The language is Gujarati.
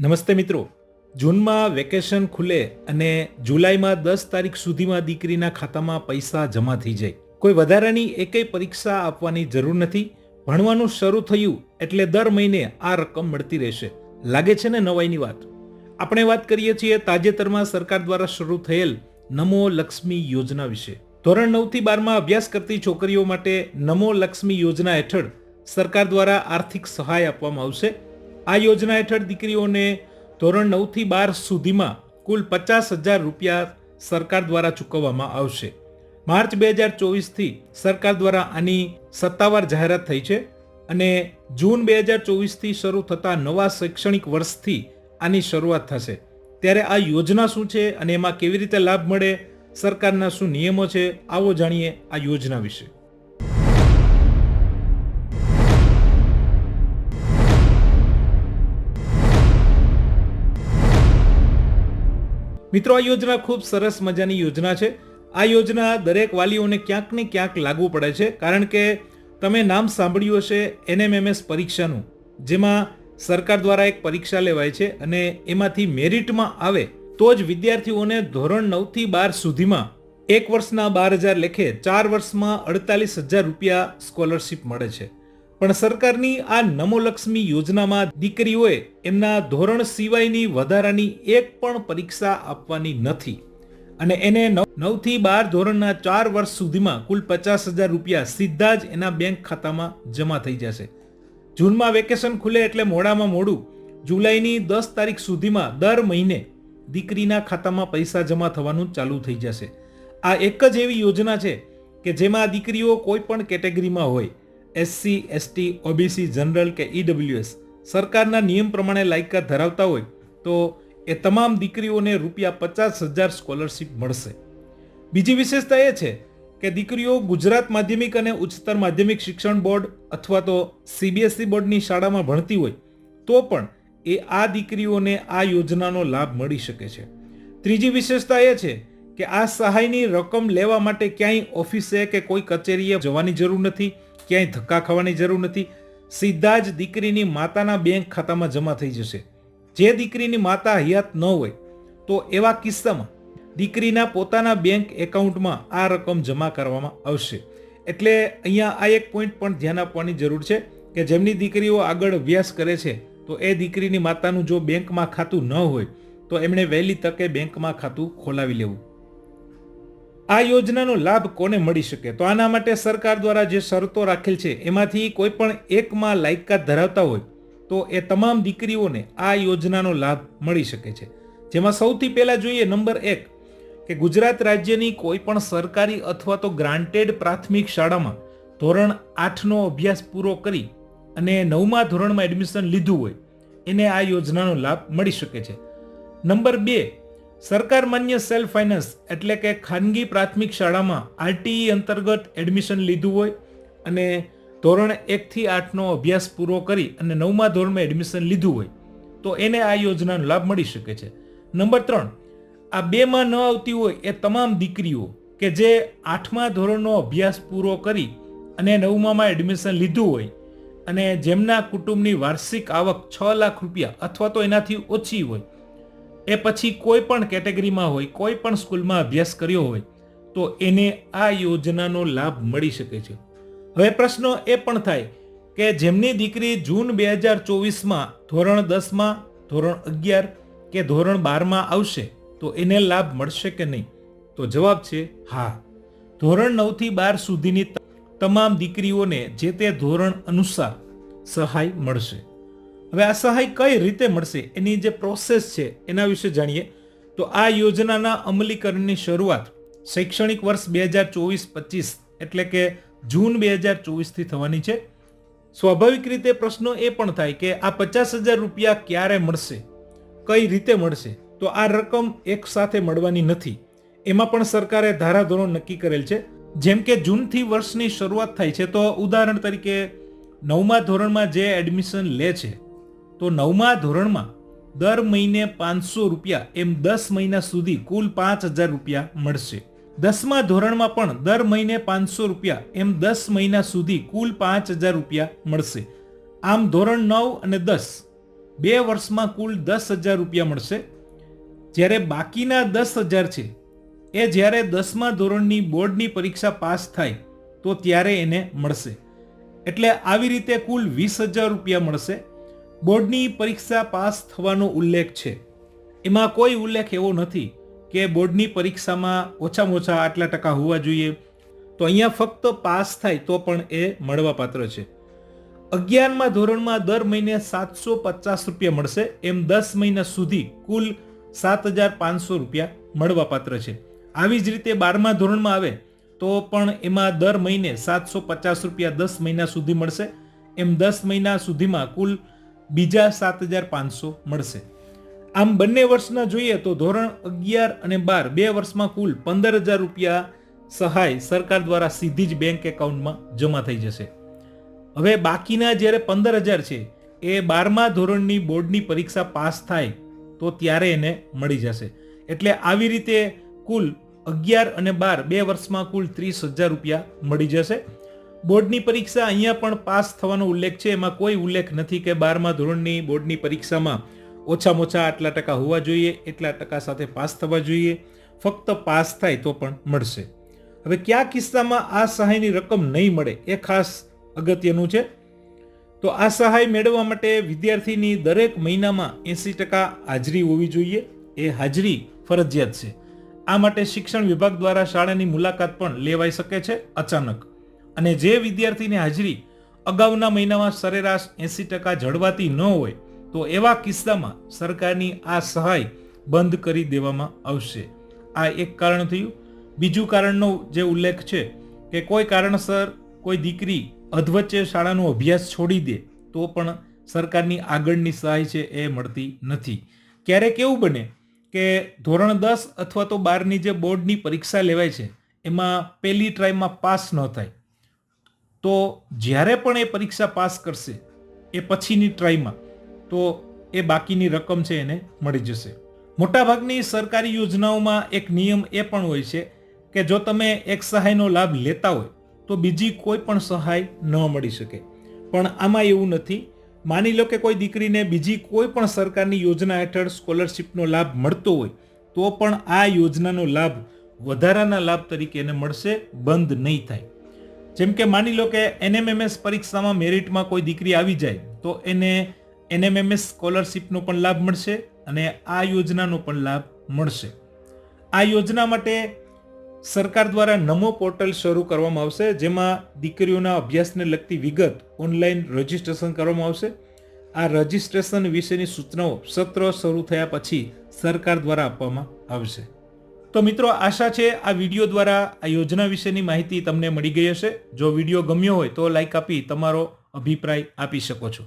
નમસ્તે મિત્રો. જૂનમાં વેકેશન ખુલે અને જુલાઈમાં દસ તારીખ સુધીમાં દીકરીના ખાતામાં પૈસા જમા થઈ જાય. કોઈ વધારાની એકેય પરીક્ષા આપવાની જરૂર નથી. ભણવાનું શરૂ થયું એટલે દર મહિને આ રકમ મળતી રહેશે. લાગે છે ને નવાઈની વાત? આપણે વાત કરીએ છીએ તાજેતરમાં સરકાર દ્વારા શરૂ થયેલ નમો લક્ષ્મી યોજના વિશે. ધોરણ નવથી બારમાં અભ્યાસ કરતી છોકરીઓ માટે નમો લક્ષ્મી યોજના હેઠળ સરકાર દ્વારા આર્થિક સહાય આપવામાં આવશે. આ યોજના હેઠળ દીકરીઓને ધોરણ નવથી બાર સુધીમાં કુલ પચાસ હજાર રૂપિયા સરકાર દ્વારા ચૂકવવામાં આવશે. માર્ચ બે હજાર ચોવીસથી સરકાર દ્વારા આની સત્તાવાર જાહેરાત થઈ છે અને જૂન બે હજાર ચોવીસથી શરૂ થતા નવા શૈક્ષણિક વર્ષથી આની શરૂઆત થશે. ત્યારે આ યોજના શું છે અને એમાં કેવી રીતે લાભ મળે, સરકારના શું નિયમો છે, આવો જાણીએ આ યોજના વિશે. મિત્રો, આ યોજના ખૂબ સરસ મજાની યોજના છે. આ યોજના દરેક વાલીઓને ક્યાંક ને ક્યાંક લાગુ પડે છે, કારણ કે તમે નામ સાંભળ્યું હશે એનએમએમએસ પરીક્ષાનું, જેમાં સરકાર દ્વારા એક પરીક્ષા લેવાય છે અને એમાંથી મેરિટમાં આવે તો જ વિદ્યાર્થીઓને ધોરણ નવથી બાર સુધીમાં એક વર્ષના બાર હજાર લેખે ચાર વર્ષમાં અડતાલીસ હજાર રૂપિયા સ્કોલરશિપ મળે છે. પણ સરકારની આ નમોલક્ષ્મી યોજનામાં દીકરીઓએ એમના ધોરણ સિવાયની વધારાની એક પણ પરીક્ષા આપવાની નથી. અને એને નવથી બાર ધોરણના ચાર વર્ષ સુધીમાં કુલ પચાસ હજાર રૂપિયા સીધા જ એના બેંક ખાતામાં જમા થઈ જશે. જૂનમાં વેકેશન ખુલે એટલે મોડામાં મોડું, જુલાઈની દસ તારીખ સુધીમાં દર મહિને દીકરીના ખાતામાં પૈસા જમા થવાનું ચાલુ થઈ જશે. આ એક જ એવી યોજના છે કે જેમાં દીકરીઓ કોઈ પણ કેટેગરીમાં હોય એસસી એસટી ઓબીસી જનરલ કે ઈડબ્લ્યુએસ સરકારના નિયમ પ્રમાણે લાયકાત ધરાવતા હોય તો એ તમામ દીકરીઓને રૂપિયા પચાસ હજાર સ્કોલરશિપ મળશે. બીજી વિશેષતા એ છે કે દીકરીઓ ગુજરાત માધ્યમિક અને ઉચ્ચતર માધ્યમિક શિક્ષણ બોર્ડ અથવા તો સીબીએસઈ બોર્ડની શાળામાં ભણતી હોય તો પણ એ આ દીકરીઓને આ યોજનાનો લાભ મળી શકે છે. ત્રીજી વિશેષતા એ છે કે આ સહાયની રકમ લેવા માટે ક્યાંય ઓફિસે કે કોઈ કચેરીએ જવાની જરૂર નથી. ક્યાંય ધક્કા ખાવાની જરૂર નથી. સીધા જ દીકરીની માતાના બેંક ખાતામાં જમા થઈ જશે. જે દીકરીની માતા હયાત ન હોય, તો એવા કિસ્સામાં દીકરીના પોતાના બેંક એકાઉન્ટમાં આ રકમ જમા કરવામાં આવશે. એટલે અહીંયા આ એક પોઈન્ટ પણ ધ્યાન આપવાની જરૂર છે કે જેમની દીકરીઓ આગળ અભ્યાસ કરે છે, તો એ દીકરીની માતાનું જો બેંકમાં ખાતું ન હોય, તો એમણે વહેલી તકે બેંકમાં ખાતું ખોલાવી લેવું. આ યોજનાનો લાભ કોને મળી શકે? તો આના માટે સરકાર દ્વારા જે શરતો રાખેલ છે, એમાંથી કોઈ પણ એકમાં લાયકાત ધરાવતા હોય, તો એ તમામ દીકરીઓને આ યોજનાનો લાભ મળી શકે છે. જેમાં સૌથી પહેલાં જોઈએ નંબર એક, કે ગુજરાત રાજ્યની કોઈ પણ સરકારી અથવા તો ગ્રાન્ટેડ પ્રાથમિક શાળામાં ધોરણ આઠનો અભ્યાસ પૂરો કરી અને નવમા ધોરણમાં એડમિશન લીધું હોય, એને આ યોજનાનો લાભ મળી શકે છે. નંબર બે સરકાર માન્ય સેલ્ફ ફાઇનાન્સ એટલે કે ખાનગી પ્રાથમિક શાળામાં આરટીઈ અંતર્ગત એડમિશન લીધું હોય અને ધોરણ એકથી આઠનો અભ્યાસ પૂરો કરી અને નવમા ધોરણમાં એડમિશન લીધું હોય, તો એને આ યોજનાનો લાભ મળી શકે છે. નંબર ત્રણ, આ બેમાં ન આવતી હોય એ તમામ દીકરીઓ કે જે આઠમા ધોરણનો અભ્યાસ પૂરો કરી અને નવમામાં એડમિશન લીધું હોય અને જેમના કુટુંબની વાર્ષિક આવક છ લાખ રૂપિયા અથવા તો એનાથી ઓછી હોય એ પછી કોઈ પણ કેટેગરીમાં હોય, કોઈ પણ સ્કૂલમાં અભ્યાસ કર્યો હોય, તો એને આ યોજનાનો લાભ મળી શકે છે. હવે પ્રશ્ન એ પણ થાય કે જેમની દીકરી જૂન બે હજાર ચોવીસમાં, ધોરણ દસમાં, ધોરણ અગિયાર કે ધોરણ બારમાં આવશે, તો એને લાભ મળશે કે નહીં? તો જવાબ છે હા. ધોરણ નવથી બાર સુધીની તમામ દીકરીઓને જે તે ધોરણ અનુસાર સહાય મળશે. હવે આ સહાય કઈ રીતે મળશે, એની જે પ્રોસેસ છે, એના વિશે જાણીએ. તો આ યોજનાના અમલીકરણની શરૂઆત શૈક્ષણિક વર્ષ બે હજાર ચોવીસ પચીસ એટલે કે જૂન બે હજાર ચોવીસથી થવાની છે. સ્વાભાવિક રીતે પ્રશ્નો એ પણ થાય કે આ પચાસ હજાર રૂપિયા ક્યારે મળશે, કઈ રીતે મળશે? તો આ રકમ એક સાથે મળવાની નથી. એમાં પણ સરકારે ધારાધોરણ નક્કી કરેલ છે. જેમ કે જૂનથી વર્ષની શરૂઆત થાય છે, તો ઉદાહરણ તરીકે નવમા ધોરણમાં જે એડમિશન લે છે તો નવમા ધોરણમાં દર મહિને પાંચસો રૂપિયા એમ દસ મહિના સુધી કુલ પાંચ હજાર રૂપિયા મળશે. દસમા ધોરણમાં પણ દર મહિને પાંચસો રૂપિયા એમ દસ મહિના સુધી કુલ પાંચ હજાર રૂપિયા મળશે. આમ ધોરણ નવ અને દસ બે વર્ષમાં કુલ દસ હજાર રૂપિયા મળશે. જ્યારે બાકીના દસ હજાર છે, એ જ્યારે દસમા ધોરણની બોર્ડની પરીક્ષા પાસ થાય, તો ત્યારે એને મળશે. એટલે આવી રીતે કુલ વીસ હજાર રૂપિયા મળશે. બોર્ડની પરીક્ષા પાસ થવાનો ઉલ્લેખ છે. એમાં કોઈ ઉલ્લેખ એવો નથી કે બોર્ડની પરીક્ષામાં ઓછામાં ઓછા આટલા ટકા હોવા જોઈએ. તો અહીંયા ફક્ત પાસ થાય તો પણ એ મળવાપાત્ર છે. અગિયારમાં ધોરણમાં દર મહિને સાતસો પચાસ રૂપિયા મળશે. એમ દસ મહિના સુધી કુલ સાત હજાર પાંચસો રૂપિયા મળવાપાત્ર છે. આવી જ રીતે બારમા ધોરણમાં આવે તો પણ એમાં દર મહિને સાતસો પચાસ રૂપિયા દસ મહિના સુધી મળશે. એમ દસ મહિના સુધીમાં કુલ બીજા સાત હજાર પાંચસો મળશે. આમ બંને વર્ષના જોઈએ તો ધોરણ અગિયાર અને બાર બે વર્ષમાં કુલ પંદર હજાર રૂપિયા સહાય સરકાર દ્વારા સીધી જ બેંક એકાઉન્ટમાં જમા થઈ જશે. હવે બાકીના જ્યારે પંદર હજાર છે, એ બારમા ધોરણની બોર્ડની પરીક્ષા પાસ થાય તો ત્યારે એને મળી જશે. એટલે આવી રીતે કુલ અગિયાર અને બાર બે વર્ષમાં કુલ ત્રીસ હજાર રૂપિયા મળી જશે. બોર્ડની પરીક્ષા અહીંયા પણ પાસ થવાનો ઉલ્લેખ છે. એમાં કોઈ ઉલ્લેખ નથી કે બારમા ધોરણની બોર્ડની પરીક્ષામાં ઓછામાં ઓછા આટલા ટકા હોવા જોઈએ, એટલા ટકા સાથે પાસ થવા જોઈએ. ફક્ત પાસ થાય તો પણ મળશે. હવે કયા કિસ્સામાં આ સહાયની રકમ નહીં મળે એ ખાસ અગત્યનું છે? તો આ સહાય મેળવવા માટે વિદ્યાર્થીની દરેક મહિનામાં એંસી ટકા હાજરી હોવી જોઈએ. એ હાજરી ફરજિયાત છે. આ માટે શિક્ષણ વિભાગ દ્વારા શાળાની મુલાકાત પણ લેવાઈ શકે છે અચાનક. અને જે વિદ્યાર્થીની હાજરી અગાઉના મહિનામાં સરેરાશ એંસી ટકા જળવાતી ન હોય, તો એવા કિસ્સામાં સરકારની આ સહાય બંધ કરી દેવામાં આવશે. આ એક કારણ થયું. બીજું કારણનો જે ઉલ્લેખ છે કે કોઈ કારણસર કોઈ દીકરી અધવચ્ચે શાળાનો અભ્યાસ છોડી દે, તો પણ સરકારની આગળની સહાય છે એ મળતી નથી. ક્યારેક એવું બને કે ધોરણ દસ અથવા તો બારની જે બોર્ડની પરીક્ષા લેવાય છે, એમાં પહેલી ટ્રાયમાં પાસ ન થાય. તો જ્યારે પણ એ પરીક્ષા પાસ કરશે, એ પછીની ટ્રાયમાં, તો એ બાકીની રકમ છે એને મળી જશે. મોટાભાગની સરકારી યોજનાઓમાં એક નિયમ એ પણ હોય છે કે જો તમે એક સહાયનો લાભ લેતા હોય, તો બીજી કોઈ પણ સહાય ન મળી શકે. પણ આમાં એવું નથી. માની લો કે કોઈ દીકરીને બીજી કોઈ પણ સરકારની યોજના હેઠળ સ્કોલરશિપનો લાભ મળતો હોય, તો પણ આ યોજનાનો લાભ વધારાના લાભ તરીકે એને મળશે, બંધ નહીં થાય. જેમ કે માની લો કે એનએમએમએસ પરીક્ષામાં મેરિટમાં કોઈ દીકરી આવી જાય, તો એને એનએમએમએસ સ્કોલરશિપનો પણ લાભ મળશે અને આ યોજનાનો પણ લાભ મળશે. આ યોજના માટે સરકાર દ્વારા નમો પોર્ટલ શરૂ કરવામાં આવશે, જેમાં દીકરીઓના અભ્યાસને લગતી વિગત ઓનલાઈન રજીસ્ટ્રેશન કરવામાં આવશે. આ રજીસ્ટ્રેશન વિશેની સૂચનાઓ સત્ર શરૂ થયા પછી સરકાર દ્વારા આપવામાં આવશે. તો મિત્રો, આશા છે આ વીડિયો દ્વારા આ યોજના વિશેની માહિતી તમને મળી ગઈ હશે. જો વીડિયો ગમ્યો હોય તો લાઈક આપી તમારો અભિપ્રાય આપી શકો છો.